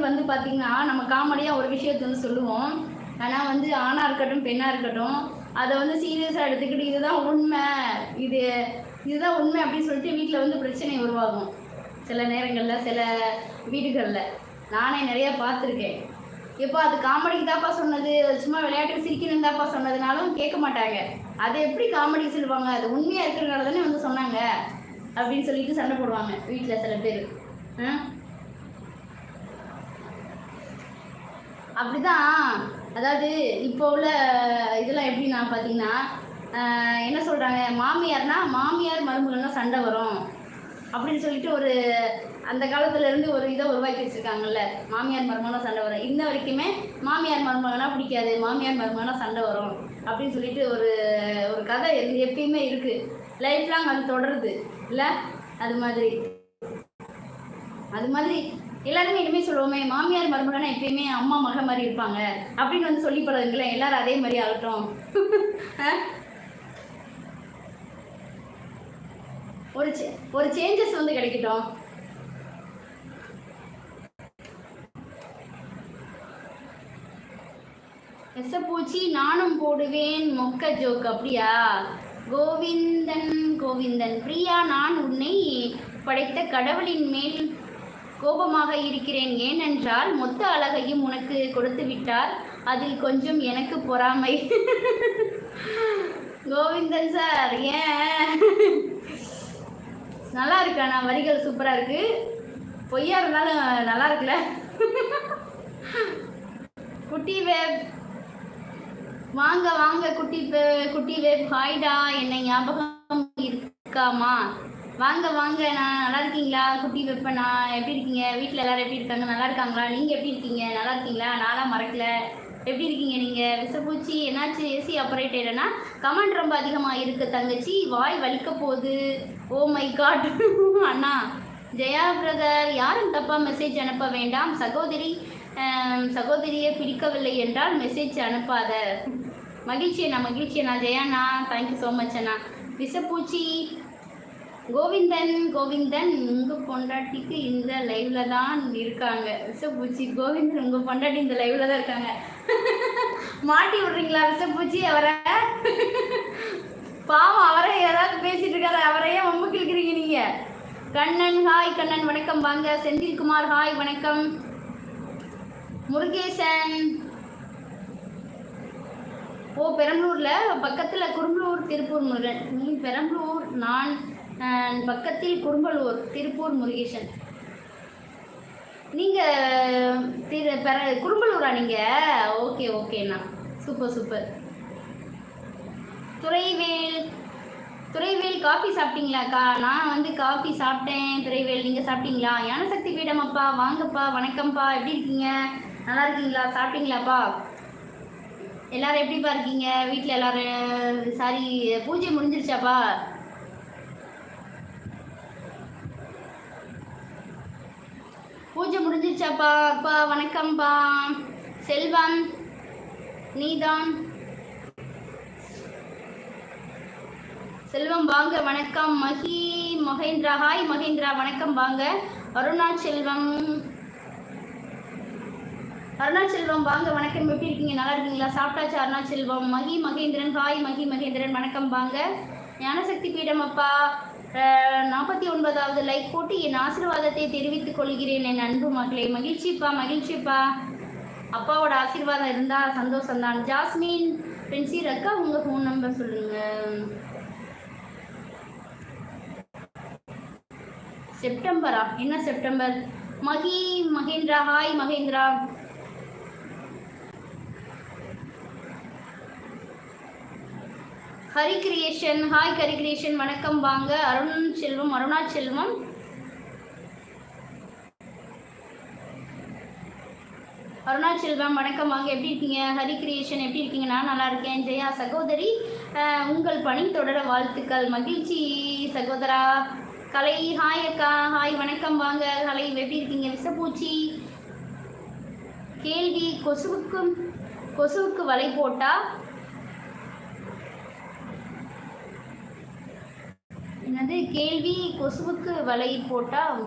வந்து பார்த்தீங்கன்னா நம்ம காமெடியாக ஒரு விஷயத்தை வந்து சொல்லுவோம். ஆனால் வந்து ஆணாக இருக்கட்டும் பெண்ணாக இருக்கட்டும் அதை வந்து சீரியஸாக எடுத்துக்கிட்டு இதுதான் உண்மை இது இதுதான் உண்மை அப்படின்னு சொல்லிட்டு வீட்டில் வந்து பிரச்சனை உருவாகும். சில நேரங்களில் சில வீடுகளில். நானே நிறையா பார்த்துருக்கேன். எப்போ அது காமெடிக்கு தாப்பா சொன்னது சும்மா விளையாட்டுக்கு சிரிக்கணும் தாப்பா சொன்னதுனாலும் கேட்க மாட்டாங்க. அதை எப்படி காமெடி சொல்லுவாங்க? அது உண்மையாக இருக்கிறனால தானே வந்து சொன்னாங்க. அப்படின்னு சொல்லிட்டு சண்டை போடுவாங்க வீட்டில் சில பேர். ஆ? அப்படிதான். அதாவது இப்போ உள்ள இதெல்லாம் எப்படின்னா பார்த்தீங்கன்னா என்ன சொல்கிறாங்க மாமியார்னா மாமியார் மருமகள்லாம் சண்டை வரும். அப்படின்னு சொல்லிட்டு ஒரு அந்த காலத்துலேருந்து ஒரு இதை உருவாக்கி வச்சுருக்காங்கல்ல. மாமியார் மருமகனாக சண்டை வரும். இன்ன வரைக்குமே மாமியார் மருமகனா பிடிக்காது. மாமியார் மருமகனா சண்டை வரும். அப்படின்னு சொல்லிட்டு ஒரு ஒரு கதை இருந்து எப்பயுமே இருக்குது லைஃப் லாங் அது தொடருது. இல்லை? அது மாதிரி. அது மாதிரி எல்லாருமே இனிமேல் சொல்லுவோமே மாமியார் மருமகனா எப்பயுமே அம்மா மக மாதிரி இருப்பாங்க. அப்படின்னு வந்து சொல்லி பழகுங்களேன் எல்லாரும் அதே மாதிரி ஆகட்டும். ஒரு சே- ஒரு சேஞ்சஸ் வந்து கிடைக்கட்டும். எசப்பூச்சி நானும் போடுவேன். மொக்க ஜோக் அப்படியா? கோவிந்தன் கோவிந்தன் பிரியா நான் உன்னை படைத்த கடவுளின் மேல் கோபமாக இருக்கிறேன். ஏனென்றால் மொத்த அழகையும் உனக்கு கொடுத்து விட்டார் அதில் கொஞ்சம் எனக்கு பொறாமை. கோவிந்தன் சார் ஏன்? நல்லா இருக்கா? நான் வரிகள் சூப்பராக இருக்கு. பொய்யா இருந்தாலும் நல்லா இருக்குல்ல? குட்டி வேப் வாங்க வாங்க குட்டி குட்டி வேப். ஹாய்டா என்னை ஞாபகம் இருக்காமா? வாங்க வாங்க நான் நல்லா இருக்கீங்களா? குட்டி வெப்பண்ணா. எப்படி இருக்கீங்க? வீட்டில் எல்லாரும் எப்படி இருக்காங்க? நல்லா இருக்காங்களா? நீங்கள் எப்படி இருக்கீங்க? நல்லா இருக்கீங்களா? நான்லாம் மறக்கல. எப்படி இருக்கீங்க நீங்கள் விசப்பூச்சி என்னாச்சு? ஏசி ஆப்ரேட்டர்னா கமெண்ட் ரொம்ப அதிகமாக இருக்கு தங்கச்சி. வாய் வலிக்க போகுது. ஓ மை காட் அண்ணா ஜெயா பிரதர் யாரும் தப்பாக மெசேஜ் அனுப்ப வேண்டாம். சகோதரி சகோதரியை பிடிக்கவில்லை என்றால் மெசேஜ் அனுப்பாத. மகிழ்ச்சி அண்ணா மகிழ்ச்சி அண்ணா. ஜெயாண்ணா தேங்க்யூ ஸோ மச் அண்ணா. விசப்பூச்சி கோவிந்தன் கோவிந்தன் உங்கள் பொண்டாட்டிக்கு இந்த லைவ்ல தான் இருக்காங்க. விசப்பூச்சி கோவிந்தன் உங்கள் பொண்டாட்டி இந்த லைவ்ல தான் இருக்காங்க. மாட்டி விடுறீங்களா விசப்பூச்சி அவரை? பாவம் அவரே ஏதாவது பேசிட்டு இருக்காரு? அவரையே வம்பு கிழக்கிறீங்க நீங்கள் கண்ணன் ஹாய் கண்ணன் வணக்கம். வாங்க செந்தில்குமார் ஹாய் வணக்கம். முருகேசன். ஓ பெரம்பலூரில் பக்கத்தில் குரும்பலூர் திருப்பூர் முருகன். நீ பெரம்பலூர் நான் பக்கத்தில் குறும்பலூர் திருப்பூர் முருகேசன். நீங்கள் திரு பெற குறும்பலூரா நீங்கள் ஓகே ஓகேண்ணா super super. Duraivel Duraivel coffee சாப்பிட்டீங்களாக்கா நான் வந்து காஃபி சாப்பிட்டேன் துறைவேல். நீங்கள் சாப்பிட்டீங்களா? ஞானசக்தி பீடம் அப்பா வாங்கப்பா வணக்கம்ப்பா. எப்படி இருக்கீங்க? நல்லா இருக்கீங்களா? சாப்பிட்டீங்களாப்பா? எல்லாரும் எப்படிப்பா இருக்கீங்க? வீட்டில் எல்லாரும் சாரி பூஜை முடிஞ்சிருச்சாப்பா பூஜை முடிஞ்சிருச்சாப்பா? அப்பா வணக்கம்ப்பா. செல்வம் நீதான். செல்வம் வாங்க வணக்கம். மகி மகேந்திரா. ஹாய் மகேந்திரா. வணக்கம் வாங்க. அருணாச்செல்வம் அருணாச்செல்வம் வாங்க. வணக்கம். எப்படி இருக்கீங்க? நல்லா இருக்கீங்களா? சாப்பிட்டாச்சு அருணாச்செல்வம் மகி மகேந்திரன். ஹாய் மகி மகேந்திரன். வணக்கம் வாங்க. ஞானசக்தி பீடம் அப்பா. நாற்பத்தி ஒன்பதாவது லைக் போட்டு என் ஆசீர்வாதத்தை தெரிவித்துக் கொள்கிறேன் என் அன்பு மகளே. மகிழ்ச்சிப்பா மகிழ்ச்சிப்பா. அப்பாவோட ஆசீர்வாதம் இருந்தால் சந்தோஷம்தான். ஜாஸ்மின் பென்சீர் அக்கா உங்கள் ஃபோன் நம்பர் சொல்லுங்கள் செப்டம்பரா? என்ன September? Mahi Mahendra hi Mahendra. Hari creation hi Hari creation வணக்கம் வாங்க. அருண் செல்வம் அருணா செல்வம். அருணா செல்வம் வணக்கம் வாங்க. எப்படி இருக்கீங்க? ஹரி கிரியேஷன் எப்படி இருக்கீங்க? நான் நல்லா இருக்கேன். ஜெயா சகோதரி. உங்கள் பணி தொடர வாழ்த்துக்கள். மகிழ்ச்சி சகோதரா. கலை ஹாய் அக்கா. ஹாய் வணக்கம் வாங்க. கலை எப்படி இருக்கீங்க? விசப்பூச்சி. கேள்வி கொசுவுக்கும் கொசுவுக்கு வலை போட்டா வந்து கேள்வி கொசுவுக்கு வலை போட்டால்